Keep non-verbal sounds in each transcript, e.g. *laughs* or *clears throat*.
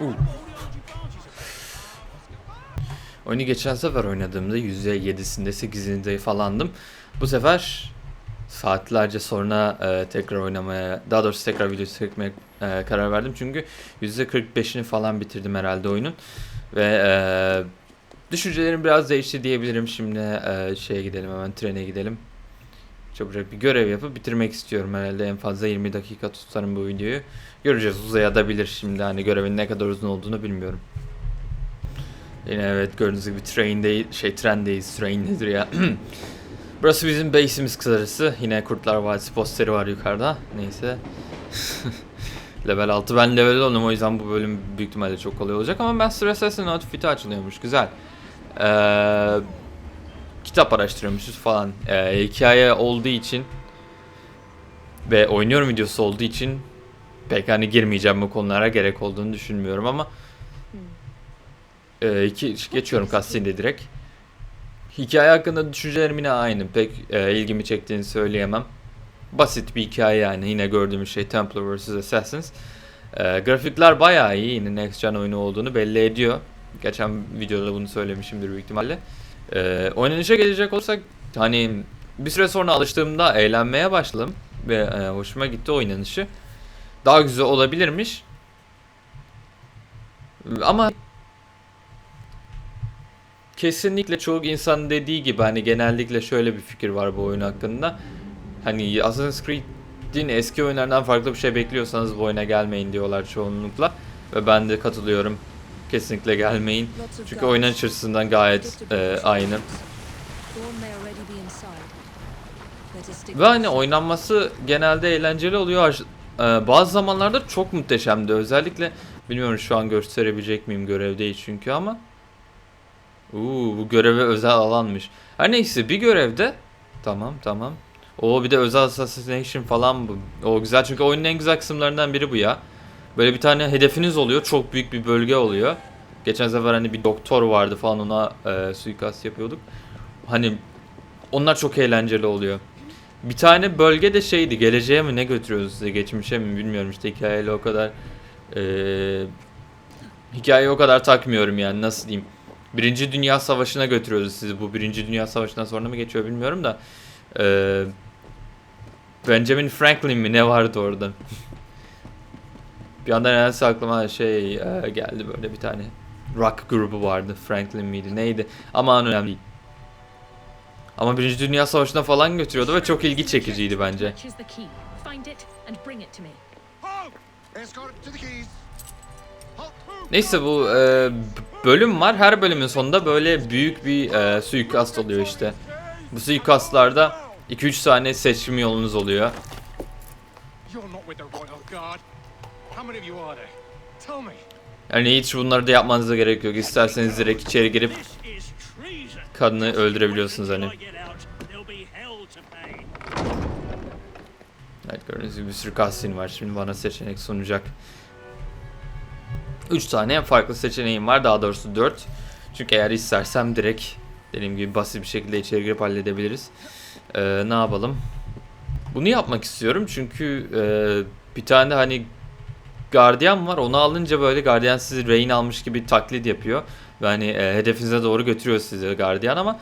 Uh. Oyunu geçen sefer oynadığımda %7'sinde 8'inde falandım. Bu sefer saatlerce sonra e, tekrar oynamaya, daha doğrusu tekrar video çekmeye e, karar verdim. Çünkü %45'ini falan bitirdim herhalde oyunun. Ve e, düşüncelerim biraz değişti diyebilirim. Şimdi e, şeye gidelim hemen trene gidelim. Çabucak bir görev yapıp bitirmek istiyorum herhalde. En fazla 20 dakika tutarım bu videoyu. Göreceğiz uzayabilir şimdi hani görevin ne kadar uzun olduğunu bilmiyorum. Yine evet gördüğünüz gibi train'deyiz, şey trendeyiz, train nedir ya. *clears throat* Burası bizim base'imiz kısacası. Yine Kurtlar Vadisi posteri var yukarıda. Neyse. *laughs* level 6. Ben level 10'um o yüzden bu bölüm büyük ihtimalle çok kolay olacak ama ben sıra sesle notifite açılıyormuş. Güzel. Ee, kitap araştırıyormuşuz falan. Ee, hikaye olduğu için ve oynuyorum videosu olduğu için pek hani girmeyeceğim bu konulara gerek olduğunu düşünmüyorum ama e, iki, geçiyorum cutscene'de direkt. Hikaye hakkında düşüncelerim yine aynı. Pek e, ilgimi çektiğini söyleyemem. Basit bir hikaye yani. Yine gördüğümüz şey Templar vs. Assassins. E, grafikler bayağı iyi. Yine Next Gen oyunu olduğunu belli ediyor. Geçen videoda bunu söylemişimdir büyük ihtimalle. E, oynanışa gelecek olsak hani bir süre sonra alıştığımda eğlenmeye başladım. Ve e, hoşuma gitti oynanışı. Daha güzel olabilirmiş. Ama kesinlikle çoğu insan dediği gibi hani genellikle şöyle bir fikir var bu oyun hakkında. Hani Assassin's Creed'in eski oyunlarından farklı bir şey bekliyorsanız bu oyuna gelmeyin diyorlar çoğunlukla. Ve ben de katılıyorum. Kesinlikle gelmeyin. Çünkü oyunun açısından gayet e, aynı. Ve hani oynanması genelde eğlenceli oluyor. Ee, bazı zamanlarda çok muhteşemdi. Özellikle bilmiyorum şu an gösterebilecek miyim görevdeyiz çünkü ama. Uuu bu göreve özel alanmış. Her neyse bir görevde tamam tamam. O bir de özel assassination falan bu. O güzel çünkü oyunun en güzel kısımlarından biri bu ya. Böyle bir tane hedefiniz oluyor. Çok büyük bir bölge oluyor. Geçen sefer hani bir doktor vardı falan ona e, suikast yapıyorduk. Hani onlar çok eğlenceli oluyor. Bir tane bölge de şeydi geleceğe mi ne götürüyoruz size geçmişe mi bilmiyorum işte hikayeyle o kadar eee hikayeyi o kadar takmıyorum yani nasıl diyeyim. Birinci Dünya Savaşı'na götürüyoruz sizi. Bu Birinci Dünya Savaşı'ndan sonra mı geçiyor bilmiyorum da. Eee Benjamin Franklin mi ne vardı orada? bir anda nedense aklıma şey geldi böyle bir tane rock grubu vardı. Franklin miydi neydi? Ama önemli değil. Ama Birinci Dünya Savaşı'na falan götürüyordu ve çok ilgi çekiciydi bence. Neyse bu e, bölüm var. Her bölümün sonunda böyle büyük bir e, suikast oluyor işte. Bu suikastlarda 2-3 tane seçim yolunuz oluyor. Yani hiç bunları da yapmanıza gerek yok. İsterseniz direkt içeri girip. Kadını öldürebiliyorsunuz hani. Evet gördüğünüz gibi bir sürü cutscene var. Şimdi bana seçenek sunacak. 3 tane farklı seçeneğim var. Daha doğrusu 4. Çünkü eğer istersem direkt dediğim gibi basit bir şekilde içeri girip halledebiliriz. Ee, ne yapalım? Bunu yapmak istiyorum çünkü e, bir tane hani gardiyan var. Onu alınca böyle gardiyan sizi rehin almış gibi taklit yapıyor. Ve hani e, hedefinize doğru götürüyor sizi gardiyan ama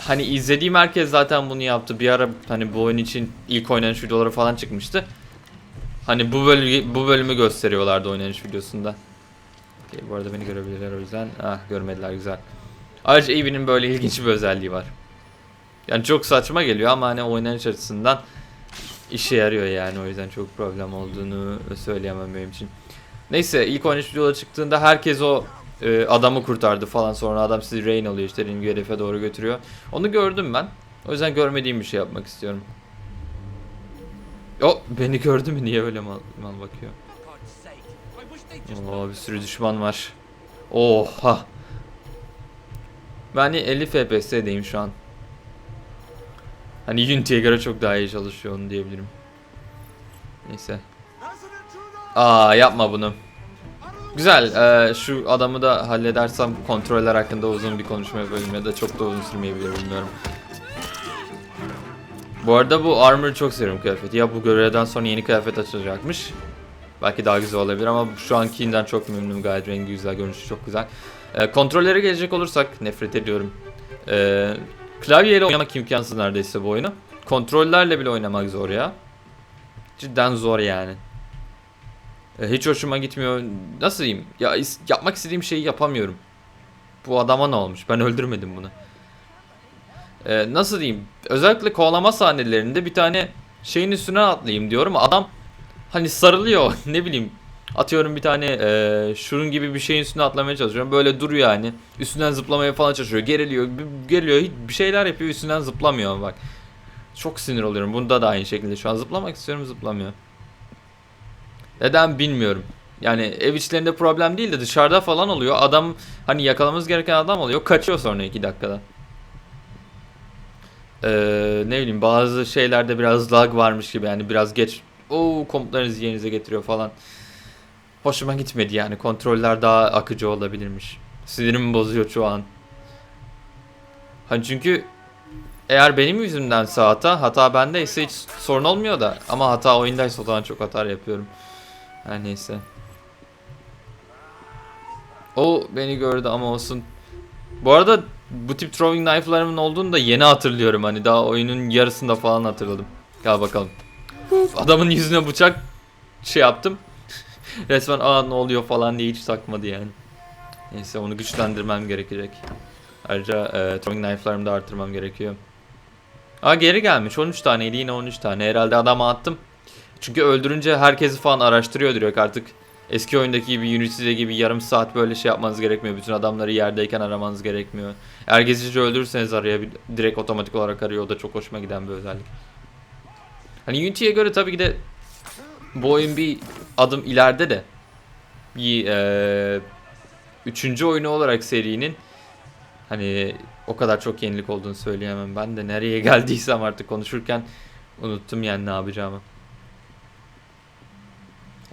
hani izlediğim herkes zaten bunu yaptı. Bir ara hani bu oyun için ilk oynanış videoları falan çıkmıştı. Hani bu bölümü, bu bölümü gösteriyorlardı oynanış videosunda. Okey, bu arada beni görebilirler o yüzden. Ah görmediler güzel. Ayrıca Eevee'nin böyle ilginç bir özelliği var. Yani çok saçma geliyor ama hani oynanış açısından işe yarıyor yani o yüzden çok problem olduğunu söyleyemem benim için. Neyse ilk oynanış videoları çıktığında herkes o e, adamı kurtardı falan sonra adam sizi rain alıyor işte gibi hedefe doğru götürüyor. Onu gördüm ben. O yüzden görmediğim bir şey yapmak istiyorum. O beni gördü mü niye öyle mal, mal bakıyor? Oo bir sürü düşman var. Oha. Ben hani 50 FPS'deyim şu an. Hani Unity'ye göre çok daha iyi çalışıyor onu diyebilirim. Neyse. Aa yapma bunu. Güzel. eee, şu adamı da halledersem kontroller hakkında uzun bir konuşma yapabilirim ya da çok da uzun sürmeyebilir bilmiyorum. Bu arada bu armor çok seviyorum kıyafeti. Ya bu görevden sonra yeni kıyafet açılacakmış. Belki daha güzel olabilir ama şu ankinden çok memnunum. Gayet rengi güzel, görünüşü çok güzel. Ee, kontrollere gelecek olursak nefret ediyorum. Ee, klavyeyle oynamak imkansız neredeyse bu oyunu. Kontrollerle bile oynamak zor ya. Cidden zor yani. Ee, hiç hoşuma gitmiyor. Nasıl diyeyim? Ya yapmak istediğim şeyi yapamıyorum. Bu adama ne olmuş? Ben öldürmedim bunu. Ee, nasıl diyeyim? Özellikle kovalama sahnelerinde bir tane şeyin üstüne atlayayım diyorum. Adam hani sarılıyor. *laughs* ne bileyim. Atıyorum bir tane e, şunun gibi bir şeyin üstüne atlamaya çalışıyorum. Böyle duruyor yani. Üstünden zıplamaya falan çalışıyor. Geriliyor. Geriliyor. Bir şeyler yapıyor. Üstünden zıplamıyor bak. Çok sinir oluyorum. Bunda da aynı şekilde. Şu an zıplamak istiyorum zıplamıyor. Neden bilmiyorum. Yani ev içlerinde problem değil de dışarıda falan oluyor. Adam hani yakalamamız gereken adam oluyor. Kaçıyor sonra 2 dakikada. Ee, ne bileyim bazı şeylerde biraz lag varmış gibi yani biraz geç o komutlarınızı yerinize getiriyor falan. Hoşuma gitmedi yani kontroller daha akıcı olabilirmiş. Sinirimi bozuyor şu an. Hani çünkü eğer benim yüzümdense hata, hata bendeyse hiç sorun olmuyor da ama hata oyundaysa o zaman çok hata yapıyorum. Her neyse. O beni gördü ama olsun. Bu arada bu tip throwing knife'larımın olduğunu da yeni hatırlıyorum. Hani daha oyunun yarısında falan hatırladım. Gel bakalım. Adamın yüzüne bıçak şey yaptım. *laughs* Resmen aa ne oluyor falan diye hiç takmadı yani. Neyse onu güçlendirmem gerekecek. Ayrıca e, throwing knife'larımı da artırmam gerekiyor. Aa geri gelmiş 13 taneydi yine 13 tane. Herhalde adama attım. Çünkü öldürünce herkesi falan araştırıyor direkt artık. Eski oyundaki gibi Unity'de gibi yarım saat böyle şey yapmanız gerekmiyor. Bütün adamları yerdeyken aramanız gerekmiyor. Eğer gezici öldürürseniz arayabil direkt otomatik olarak arıyor. O da çok hoşuma giden bir özellik. Hani Unity'ye göre tabii ki de bu oyun bir adım ileride de bir eee üçüncü oyunu olarak serinin hani o kadar çok yenilik olduğunu söyleyemem. Ben de nereye *laughs* geldiysem artık konuşurken unuttum yani ne yapacağımı.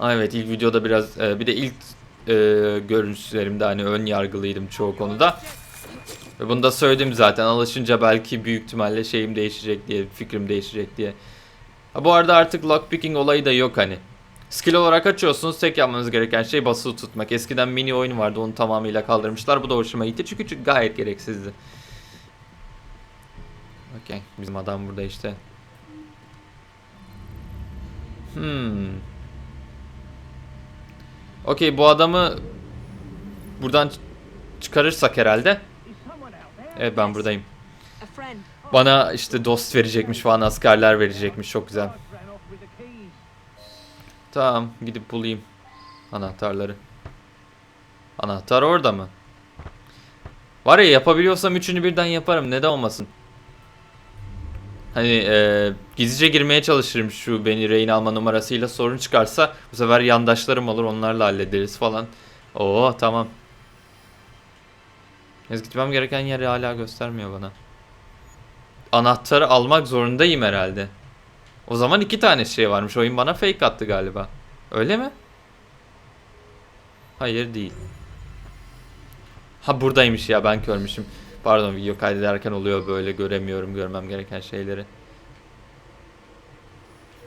Aa, evet ilk videoda biraz e, bir de ilk e, görünüşlerimde hani ön yargılıydım çoğu konuda. Ve bunu da söyledim zaten alışınca belki büyük ihtimalle şeyim değişecek diye fikrim değişecek diye. Ha, bu arada artık lockpicking olayı da yok hani. Skill olarak açıyorsunuz tek yapmanız gereken şey basılı tutmak. Eskiden mini oyun vardı onu tamamıyla kaldırmışlar. Bu da hoşuma gitti çünkü, çünkü gayet gereksizdi. Okey bizim adam burada işte. Hmm. Okey bu adamı buradan çıkarırsak herhalde. Evet ben buradayım. Bana işte dost verecekmiş falan askerler verecekmiş çok güzel. Tamam gidip bulayım anahtarları. Anahtar orada mı? Var ya yapabiliyorsam üçünü birden yaparım neden olmasın. Hani e, gizlice girmeye çalışırım şu beni rehin alma numarasıyla sorun çıkarsa bu sefer yandaşlarım olur onlarla hallederiz falan. Oo tamam. Yalnız gitmem gereken yeri hala göstermiyor bana. Anahtarı almak zorundayım herhalde. O zaman iki tane şey varmış. Oyun bana fake attı galiba. Öyle mi? Hayır değil. Ha buradaymış ya ben görmüşüm. Pardon video kaydederken oluyor böyle göremiyorum görmem gereken şeyleri.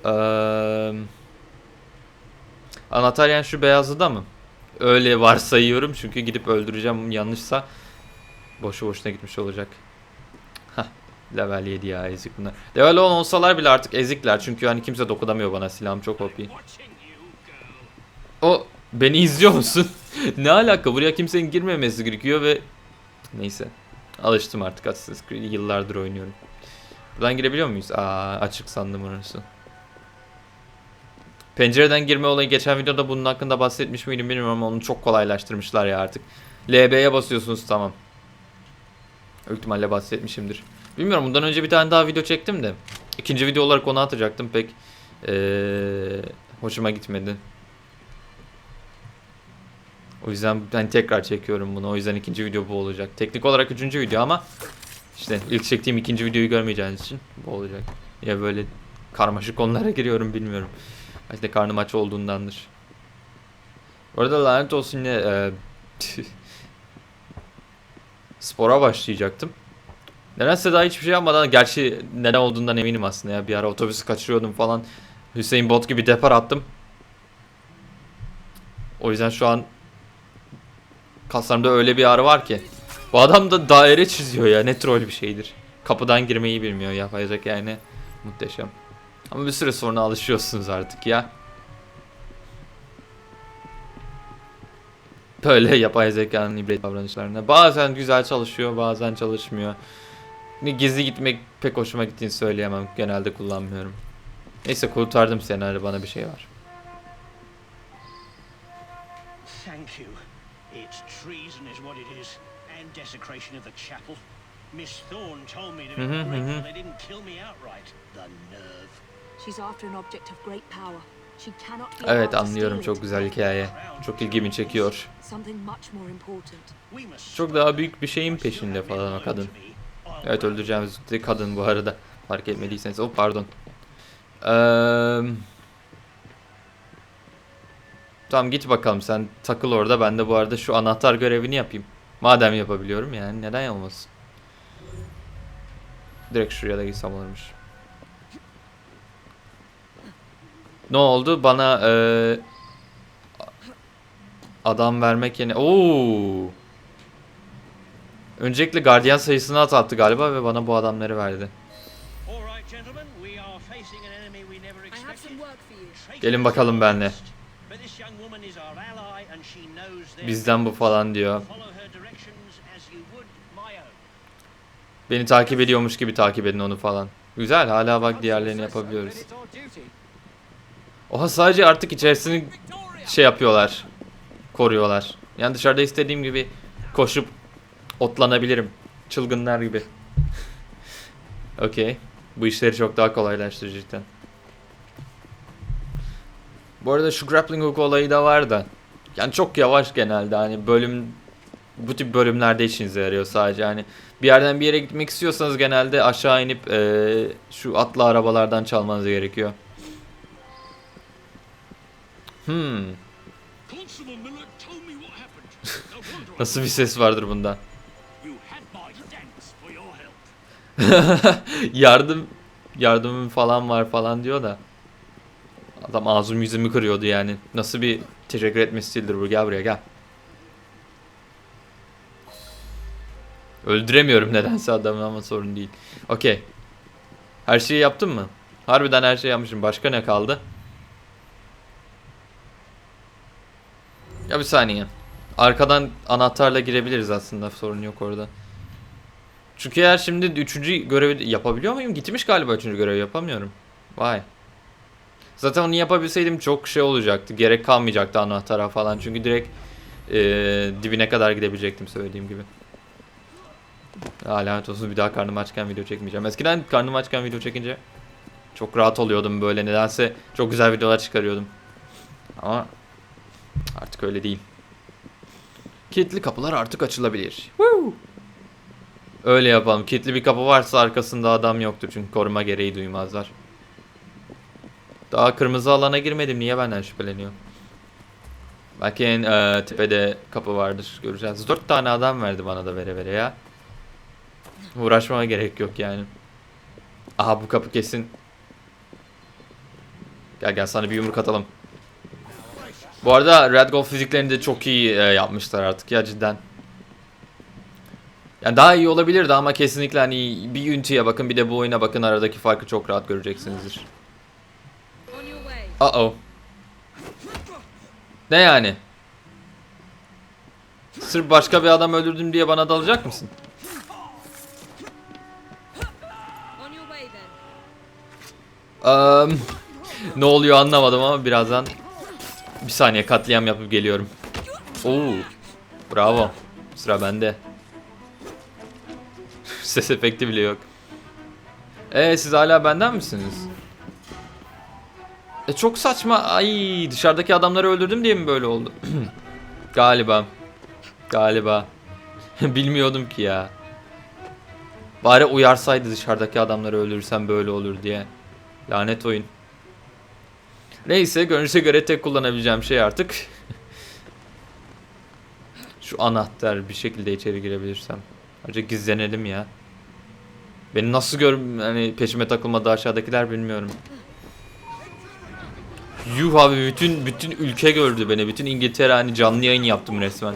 Eee anahtar yani şu beyazı da mı? Öyle varsayıyorum çünkü gidip öldüreceğim yanlışsa boşu boşuna gitmiş olacak. Hah level 7 ya ezik bunlar. Level 10 olsalar bile artık ezikler çünkü hani kimse dokunamıyor bana silahım çok OP. O beni izliyor musun? *laughs* ne alaka buraya kimsenin girmemesi gerekiyor ve neyse. Alıştım artık Assassin's Creed yıllardır oynuyorum. Buradan girebiliyor muyuz? Aa açık sandım orası. Pencereden girme olayı geçen videoda bunun hakkında bahsetmiş miydim bilmiyorum ama onu çok kolaylaştırmışlar ya artık. LB'ye basıyorsunuz tamam. Büyük bahsetmişimdir. Bilmiyorum bundan önce bir tane daha video çektim de. ikinci video olarak onu atacaktım pek ee, hoşuma gitmedi. O yüzden ben tekrar çekiyorum bunu. O yüzden ikinci video bu olacak. Teknik olarak üçüncü video ama işte ilk çektiğim ikinci videoyu görmeyeceğiniz için bu olacak. Ya böyle karmaşık konulara giriyorum bilmiyorum. De karnım aç olduğundandır. Bu arada lanet olsun yine e, *laughs* spora başlayacaktım. Nedense daha hiçbir şey yapmadan gerçi neden olduğundan eminim aslında ya. Bir ara otobüsü kaçırıyordum falan. Hüseyin Bot gibi depar attım. O yüzden şu an kaslarımda öyle bir ağrı var ki. Bu adam da daire çiziyor ya. Ne troll bir şeydir. Kapıdan girmeyi bilmiyor yapay zeka yani. Muhteşem. Ama bir süre sonra alışıyorsunuz artık ya. Böyle yapay zekanın ibret davranışlarına. Bazen güzel çalışıyor, bazen çalışmıyor. Gizli gitmek pek hoşuma gittiğini söyleyemem. Genelde kullanmıyorum. Neyse kurtardım seni bana bir şey var. Desecration of the chapel. Miss Thorne told me to be Mhm, grateful mhm. they didn't kill me outright. The nerve. She's after an object of great power. She cannot be Evet anlıyorum çok güzel hikaye. Çok ilgimi çekiyor. Something much more important. We must Çok daha büyük bir şeyin peşinde falan o kadın. Evet öldüreceğimiz de kadın bu arada. Fark etmediyseniz. Oh pardon. Eee... Tamam git bakalım sen takıl orada. Ben de bu arada şu anahtar görevini yapayım. Madem yapabiliyorum yani neden olmasın. Direkt şuraya da gitsem olurmuş. Ne oldu? Bana eee, adam vermek yerine... Oo. Öncelikle gardiyan sayısını azalttı galiba ve bana bu adamları verdi. Gelin bakalım benle. Bizden bu falan diyor. Beni takip ediyormuş gibi takip edin onu falan. Güzel hala bak diğerlerini yapabiliyoruz. Oha sadece artık içerisini şey yapıyorlar. Koruyorlar. Yani dışarıda istediğim gibi koşup otlanabilirim. Çılgınlar gibi. *laughs* Okey. Bu işleri çok daha kolaylaştırır cidden. Bu arada şu grappling hook olayı da var da. Yani çok yavaş genelde hani bölüm bu tip bölümlerde işinize yarıyor sadece hani bir yerden bir yere gitmek istiyorsanız genelde aşağı inip eee, şu atlı arabalardan çalmanız gerekiyor. Hmm. *laughs* Nasıl bir ses vardır bunda? *laughs* Yardım yardımım falan var falan diyor da. Adam ağzım yüzümü kırıyordu yani. Nasıl bir teşekkür etme stilidir bu? Gel buraya gel. Öldüremiyorum nedense adamı ama sorun değil. Okey. Her şeyi yaptın mı? Harbiden her şeyi yapmışım. Başka ne kaldı? Ya bir saniye. Arkadan anahtarla girebiliriz aslında. Sorun yok orada. Çünkü eğer şimdi üçüncü görevi yapabiliyor muyum? Gitmiş galiba üçüncü görevi yapamıyorum. Vay. Zaten onu yapabilseydim çok şey olacaktı. Gerek kalmayacaktı anahtara falan. Çünkü direkt eee, dibine kadar gidebilecektim söylediğim gibi. Ya, lanet olsun bir daha karnım açken video çekmeyeceğim. Eskiden karnım açken video çekince çok rahat oluyordum böyle. Nedense çok güzel videolar çıkarıyordum. Ama artık öyle değil. Kilitli kapılar artık açılabilir. Woo! Öyle yapalım. Kilitli bir kapı varsa arkasında adam yoktur çünkü koruma gereği duymazlar. Daha kırmızı alana girmedim. Niye benden şüpheleniyor? Belki en e, tepede kapı vardır. Göreceğiz. Dört tane adam verdi bana da vere vere ya. Uğraşmama gerek yok yani. Aha bu kapı kesin. Gel gel sana bir yumruk atalım. Bu arada Red Gold fiziklerini de çok iyi e, yapmışlar artık ya cidden. Yani daha iyi olabilirdi ama kesinlikle hani bir Unity'ye bakın bir de bu oyuna bakın aradaki farkı çok rahat göreceksinizdir. Uh oh. Ne yani? Sırf başka bir adam öldürdüm diye bana dalacak mısın? Um, ne oluyor anlamadım ama birazdan bir saniye katliam yapıp geliyorum. Oo. Bravo. Sıra bende. *laughs* Ses efekti bile yok. Ee siz hala benden misiniz? E çok saçma. Ay dışarıdaki adamları öldürdüm diye mi böyle oldu? *clears throat* Galiba. Galiba. *laughs* Bilmiyordum ki ya. Bari uyarsaydı dışarıdaki adamları öldürürsem böyle olur diye. Lanet oyun. Neyse görünüşe göre tek kullanabileceğim şey artık. Şu anahtar bir şekilde içeri girebilirsem. Ayrıca gizlenelim ya. Beni nasıl gör hani peşime takılmadı aşağıdakiler bilmiyorum. Yuh abi bütün bütün ülke gördü beni. Bütün İngiltere hani canlı yayın yaptım resmen.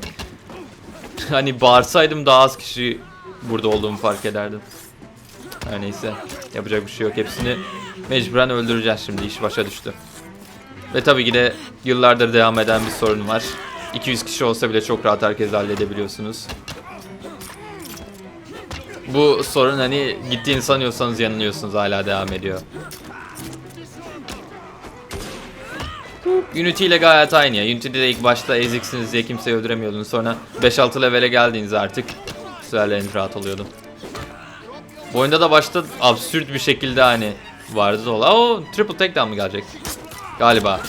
hani bağırsaydım daha az kişi burada olduğumu fark ederdim. Her neyse. Yapacak bir şey yok. Hepsini mecburen öldüreceğiz şimdi. iş başa düştü. Ve tabii ki de yıllardır devam eden bir sorun var. 200 kişi olsa bile çok rahat herkes halledebiliyorsunuz. Bu sorun hani gittiğini sanıyorsanız yanılıyorsunuz hala devam ediyor. Unity ile gayet aynı ya. Unity'de de ilk başta eziksiniz diye kimseyi öldüremiyordunuz. Sonra 5-6 levele geldiğinizde artık en rahat oluyordum. Bu oyunda da başta absürt bir şekilde hani vardı da ola. Oo, triple takedown mı gelecek? Galiba.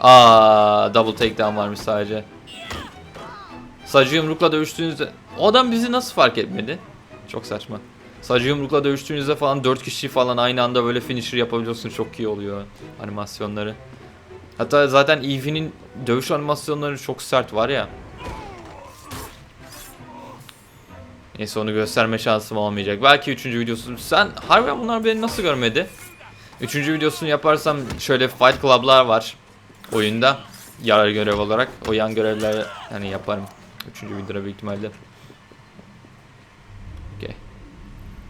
Aa, double takedown varmış sadece. Sadece yumrukla dövüştüğünüzde o adam bizi nasıl fark etmedi? Çok saçma. Sadece yumrukla dövüştüğünüzde falan 4 kişi falan aynı anda böyle finisher yapabiliyorsun. Çok iyi oluyor animasyonları. Hatta zaten Eevee'nin dövüş animasyonları çok sert var ya. Neyse onu gösterme şansım olmayacak. Belki 3. videosu. Sen harbiden bunlar beni nasıl görmedi? 3. videosunu yaparsam şöyle Fight Club'lar var oyunda. Yarar görev olarak. O yan görevleri hani yaparım. 3. videoda büyük ihtimalle. Okey.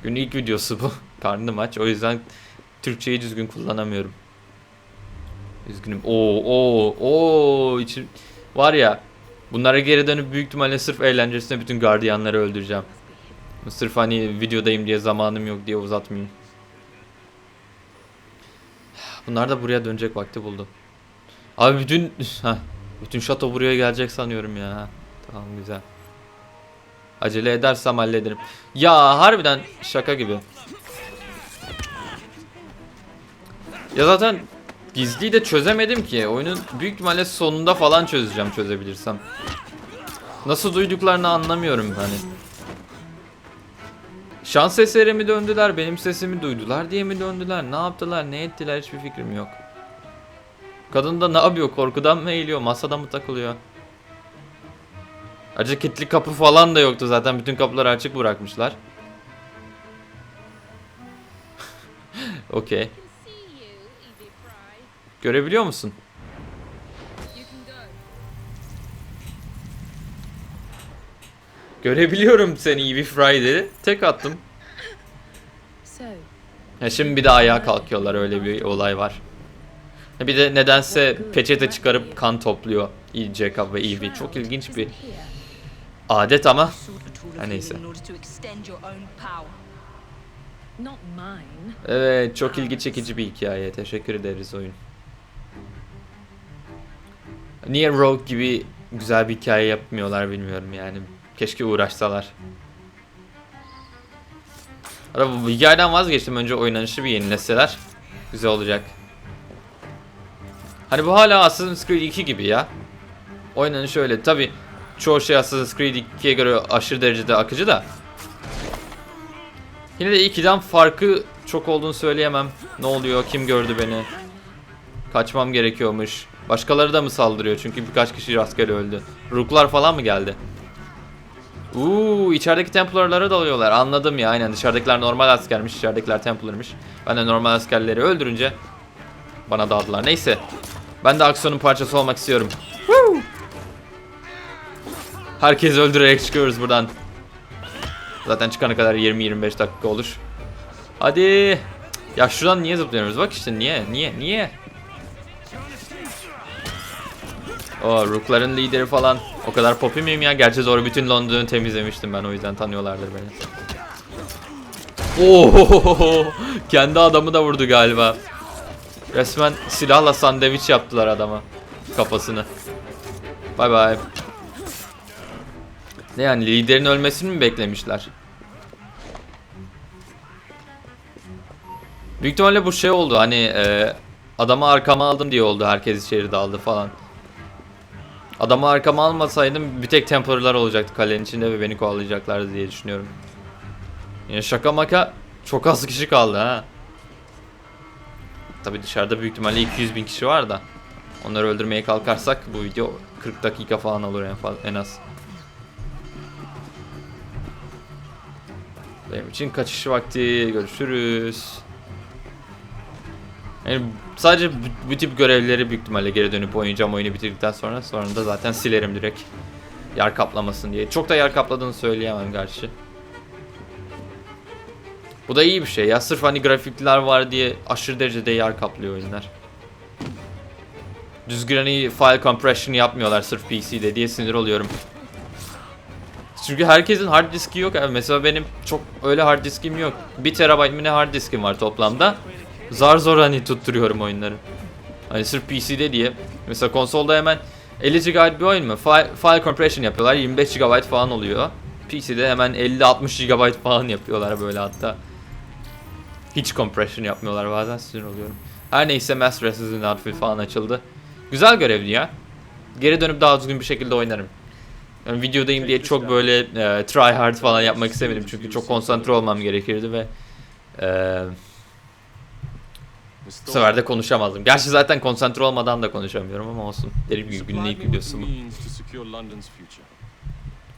Günün ilk videosu bu. *laughs* Karnım aç. O yüzden Türkçeyi düzgün kullanamıyorum. Üzgünüm. Oo oo oo içim var ya. Bunlara geri dönüp büyük ihtimalle sırf eğlencesine bütün gardiyanları öldüreceğim. Sırf hani videodayım diye zamanım yok diye uzatmayayım. Bunlar da buraya dönecek vakti buldu. Abi bütün ha bütün şato buraya gelecek sanıyorum ya. Tamam güzel. Acele edersem hallederim. Ya harbiden şaka gibi. Ya zaten gizliyi de çözemedim ki. Oyunun büyük ihtimalle sonunda falan çözeceğim çözebilirsem. Nasıl duyduklarını anlamıyorum hani. Şans eseri mi döndüler, benim sesimi duydular diye mi döndüler, ne yaptılar, ne ettiler hiçbir fikrim yok. Kadın da ne yapıyor, korkudan mı eğiliyor, masada mı takılıyor? Ayrıca kilitli kapı falan da yoktu zaten, bütün kapıları açık bırakmışlar. *laughs* Okey. Görebiliyor musun? Görebiliyorum seni Evie Friday. Tek attım. Ya şimdi bir de ayağa kalkıyorlar öyle bir olay var. Bir de nedense peçete çıkarıp kan topluyor Jacob ve Evie. Çok ilginç bir adet ama Ha, neyse. Evet çok ilgi çekici bir hikaye. Teşekkür ederiz oyun. Niye Rogue gibi güzel bir hikaye yapmıyorlar bilmiyorum yani. Keşke uğraşsalar. Ara bu hikayeden vazgeçtim. Önce oynanışı bir yenileseler güzel olacak. Hani bu hala Assassin's Creed 2 gibi ya. Oynanışı öyle. Tabi çoğu şey Assassin's Creed 2'ye göre aşırı derecede akıcı da. Yine de 2'den farkı çok olduğunu söyleyemem. Ne oluyor? Kim gördü beni? Kaçmam gerekiyormuş. Başkaları da mı saldırıyor? Çünkü birkaç kişi rastgele öldü. Rook'lar falan mı geldi? Uuu içerideki Templar'lara dalıyorlar. Anladım ya aynen. Dışarıdakiler normal askermiş. içeridekiler Templar'mış. Ben de normal askerleri öldürünce bana daldılar. Neyse. Ben de aksiyonun parçası olmak istiyorum. Woo! Herkes öldürerek çıkıyoruz buradan. Zaten çıkana kadar 20-25 dakika olur. Hadi. Ya şuradan niye zıplıyoruz? Bak işte niye? Niye? Niye? O Rook'ların lideri falan. O kadar popi miyim ya? Gerçi doğru bütün Londra'nı temizlemiştim ben o yüzden tanıyorlardır beni. Oo, kendi adamı da vurdu galiba. Resmen silahla sandviç yaptılar adama kafasını. Bay bay. Ne yani liderin ölmesini mi beklemişler? Büyük ihtimalle bu şey oldu hani e, adamı arkama aldım diye oldu herkes içeri daldı falan. Adamı arkama almasaydım bir tek Templar'lar olacaktı kalenin içinde ve beni kovalayacaklardı diye düşünüyorum. Yine şaka maka çok az kişi kaldı ha. Tabi dışarıda büyük ihtimalle 200 bin kişi var da. Onları öldürmeye kalkarsak bu video 40 dakika falan olur en, fazla, en az. Benim için kaçış vakti. Görüşürüz. Yani sadece bu, bu tip görevleri büyük ihtimalle geri dönüp oynayacağım oyunu bitirdikten sonra. Sonra da zaten silerim direkt. Yer kaplamasın diye. Çok da yer kapladığını söyleyemem gerçi. Bu da iyi bir şey ya. Sırf hani grafikler var diye aşırı derecede yer kaplıyor oyunlar. Düzgün hani file compression yapmıyorlar sırf PC'de diye sinir oluyorum. Çünkü herkesin hard diski yok abi. Mesela benim çok öyle hard diskim yok. 1 terabayt mı ne hard diskim var toplamda. Zar zor hani tutturuyorum oyunları. Hani sırf PC'de diye. Mesela konsolda hemen 50 GB bir oyun mu? File, file compression yapıyorlar. 25 GB falan oluyor. PC'de hemen 50-60 GB falan yapıyorlar böyle hatta. Hiç compression yapmıyorlar bazen sinir oluyorum. Her neyse Master Assassin's Outfit falan açıldı. Güzel görevdi ya. Geri dönüp daha düzgün bir şekilde oynarım. Yani videodayım diye çok böyle e, try hard falan yapmak istemedim çünkü çok konsantre olmam gerekirdi ve e, bu sefer de konuşamazdım. Gerçi zaten konsantre olmadan da konuşamıyorum ama olsun. Dediğim gibi günün ilk videosu bu.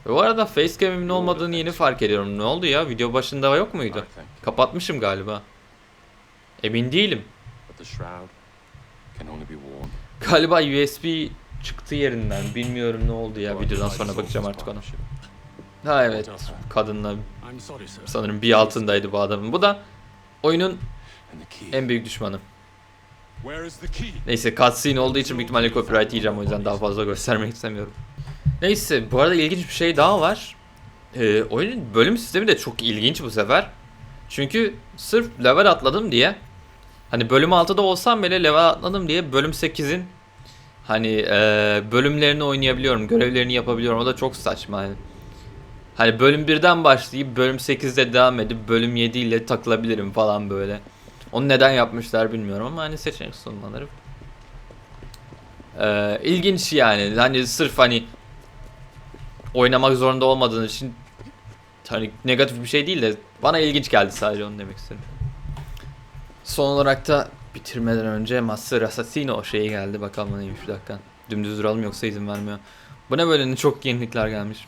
Ve bu arada facecam'imin olmadığını yeni fark ediyorum. Ne oldu ya? Video başında yok muydu? Kapatmışım galiba. Emin değilim. Galiba USB çıktı yerinden. Bilmiyorum ne oldu ya. Videodan sonra bakacağım artık ona. Ha evet. Kadınla sanırım bir altındaydı bu adamın. Bu da oyunun en büyük düşmanı. Where is the key? Neyse cutscene olduğu için büyük ihtimalle copyright yiyeceğim o yüzden daha fazla *laughs* göstermek istemiyorum. Neyse bu arada ilginç bir şey daha var. Ee, oyunun bölüm sistemi de çok ilginç bu sefer. Çünkü sırf level atladım diye hani bölüm 6'da olsam bile level atladım diye bölüm 8'in hani e, bölümlerini oynayabiliyorum, görevlerini yapabiliyorum. O da çok saçma. Yani. Hani bölüm 1'den başlayıp bölüm 8'de devam edip bölüm 7 ile takılabilirim falan böyle. Onu neden yapmışlar bilmiyorum ama hani seçenek sunmaları. Ee, ilginç yani. Hani sırf hani oynamak zorunda olmadığın için hani negatif bir şey değil de bana ilginç geldi sadece onu demek istedim. Son olarak da bitirmeden önce Master Assassino şeyi geldi. Bakalım neymiş bir dakika. Dümdüz duralım yoksa izin vermiyor. Bu ne böyle ne çok yenilikler gelmiş.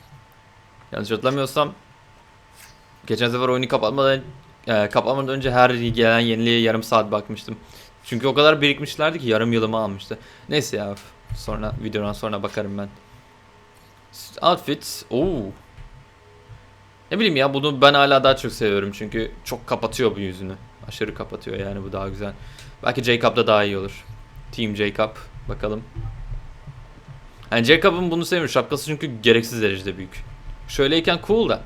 Yanlış hatırlamıyorsam geçen sefer oyunu kapatmadan e, kapatmadan önce her gelen yeniliğe yarım saat bakmıştım. Çünkü o kadar birikmişlerdi ki yarım yılımı almıştı. Neyse ya sonra videodan sonra bakarım ben. Outfit. Oo. Ne bileyim ya bunu ben hala daha çok seviyorum çünkü çok kapatıyor bu yüzünü. Aşırı kapatıyor yani bu daha güzel. Belki Jacob da daha iyi olur. Team Jacob. Bakalım. Yani Jacob'ın bunu sevmiyorum. Şapkası çünkü gereksiz derecede büyük. Şöyleyken cool da.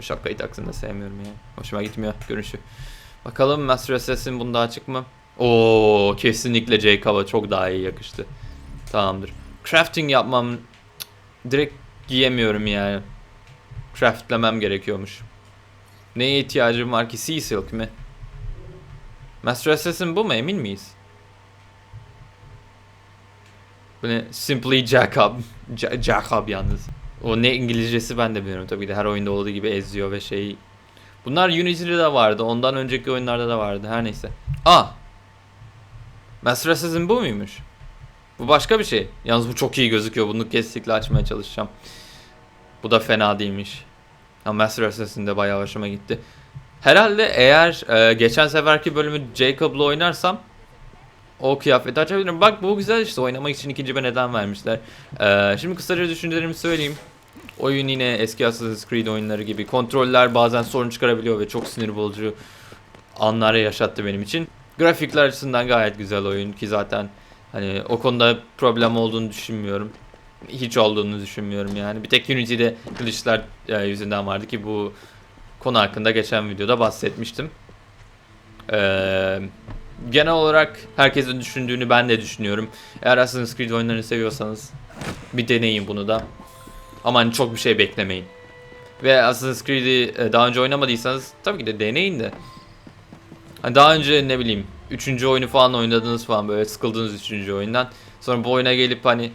Şapkayı taksın da sevmiyorum ya. Hoşuma gitmiyor görünüşü. Bakalım Master Assassin bunda açık mı? Oo kesinlikle Jacob'a çok daha iyi yakıştı. Tamamdır. Crafting yapmam direkt giyemiyorum yani. Craftlemem gerekiyormuş. Neye ihtiyacım var ki? Sea Silk mi? Master Assassin bu mu emin miyiz? Bu ne? Simply Jacob. Ja- Jacob yalnız. O ne İngilizcesi ben de bilmiyorum tabii ki de her oyunda olduğu gibi eziyor ve şey. Bunlar Unity'de de vardı. Ondan önceki oyunlarda da vardı. Her neyse. Aa. Master Assassin bu muymuş? Bu başka bir şey. Yalnız bu çok iyi gözüküyor. Bunu kesinlikle açmaya çalışacağım. Bu da fena değilmiş. Ama Master Assassin de bayağı hoşuma gitti. Herhalde eğer e, geçen seferki bölümü Jacob'la oynarsam o kıyafeti açabilirim. Bak bu güzel işte oynamak için ikinci bir neden vermişler. E, şimdi kısaca düşüncelerimi söyleyeyim. Oyun yine eski Assassin's Creed oyunları gibi. Kontroller bazen sorun çıkarabiliyor ve çok sinir bozucu anlar yaşattı benim için. Grafikler açısından gayet güzel oyun ki zaten hani o konuda problem olduğunu düşünmüyorum. Hiç olduğunu düşünmüyorum yani. Bir tek Unity'de glitchler e, yüzünden vardı ki bu konu hakkında geçen videoda bahsetmiştim. Ee, genel olarak herkesin düşündüğünü ben de düşünüyorum. Eğer Assassin's Creed oyunlarını seviyorsanız bir deneyin bunu da. Ama hani çok bir şey beklemeyin. Ve Assassin's Creed'i e, daha önce oynamadıysanız tabii ki de deneyin de. Hani daha önce ne bileyim 3. oyunu falan oynadınız falan böyle sıkıldınız 3. oyundan. Sonra bu oyuna gelip hani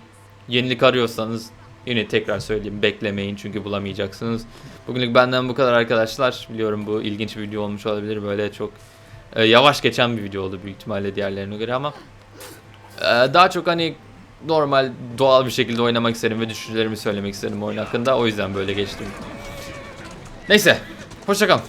yenilik arıyorsanız yine tekrar söyleyeyim beklemeyin çünkü bulamayacaksınız. Bugünlük benden bu kadar arkadaşlar. Biliyorum bu ilginç bir video olmuş olabilir. Böyle çok e, yavaş geçen bir video oldu büyük ihtimalle diğerlerine göre ama e, daha çok hani normal doğal bir şekilde oynamak istedim ve düşüncelerimi söylemek istedim oyun hakkında. O yüzden böyle geçtim. Neyse. Hoşçakalın.